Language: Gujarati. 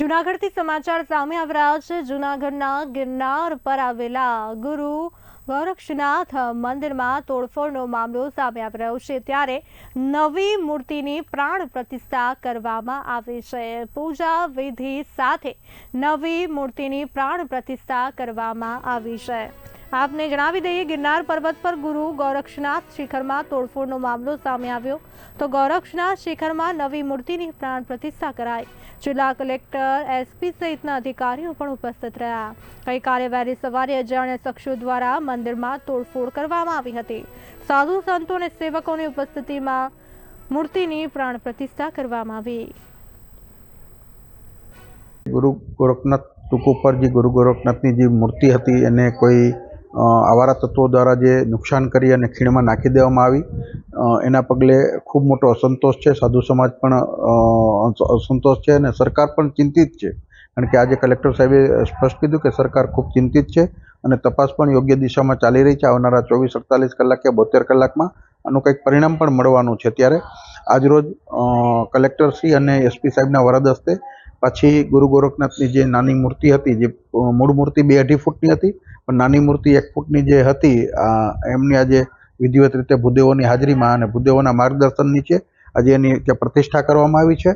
જુનાગઢથી સમાચાર સામે આવી રહ્યા છે. જુનાગઢના ગિરનાર પર આવેલા ગુરુ ગોરક્ષનાથ મંદિરમાં તોડફોડનો મામલો સામે આવી રહ્યો છે. ત્યારે નવી મૂર્તિની પ્રાણ પ્રતિષ્ઠા કરવામાં આવી છે. પૂજા વિધિ સાથે નવી મૂર્તિની પ્રાણ પ્રતિષ્ઠા કરવામાં આવી છે. આપને જણાવી દઈએ, ગિરનાર પર્વત પર ગુરુ ગોરક્ષનાથ શિખરમાં તોડફોડનો મામલો સામે આવ્યો. તો ગોરક્ષનાથ શિખરમાં નવી મૂર્તિની પ્રાણ પ્રતિષ્ઠા કરાઈ. જિલ્લા કલેક્ટર એસપી સહિતના અધિકારીઓ પણ ઉપસ્થિત રહ્યા. ગઈકાલે વહેલી સવારે અજાણ્યા શખ્સો દ્વારા મંદિરમાં તોડફોડ કરવામાં આવી હતી. સાધુ સંતો અને સેવકોની ઉપસ્થિતિમાં મૂર્તિની પ્રાણ પ્રતિષ્ઠા કરવામાં આવી. ગુરુ ગોરખનાથ ટૂંક ઉપર જે ગુરુ ગોરખનાથની જે મૂર્તિ હતી, એને કોઈ આવારા તત્વો દ્વારા જે નુકસાન કરી અને ખીણમાં નાખી દેવામાં આવી. એના પગલે ખૂબ મોટો અસંતોષ છે. સાધુ સમાજ પણ અસંતોષ છે અને સરકાર પણ ચિંતિત છે. કારણ કે આજે કલેક્ટર સાહેબે સ્પષ્ટ કીધું કે સરકાર ખૂબ ચિંતિત છે અને તપાસ પણ યોગ્ય દિશામાં ચાલી રહી છે. આવનારા ચોવીસ, અડતાલીસ કલાક કે બોતેર કલાકમાં આનું કંઈક પરિણામ પણ મળવાનું છે ત્યારે. આજરોજ કલેક્ટરશ્રી અને એસપી સાહેબના વરદ હસ્તે પાછી ગુરુ ગોરખનાથની જે નાની મૂર્તિ હતી, જે મૂળ મૂર્તિ બે અઢી ફૂટની હતી, પણ નાની મૂર્તિ એક ફૂટની જે હતી એમની આજે વિધિવત રીતે ભૂદેવોની હાજરીમાં અને ભૂદેવોના માર્ગદર્શન નીચે આજે એની પ્રતિષ્ઠા કરવામાં આવી છે.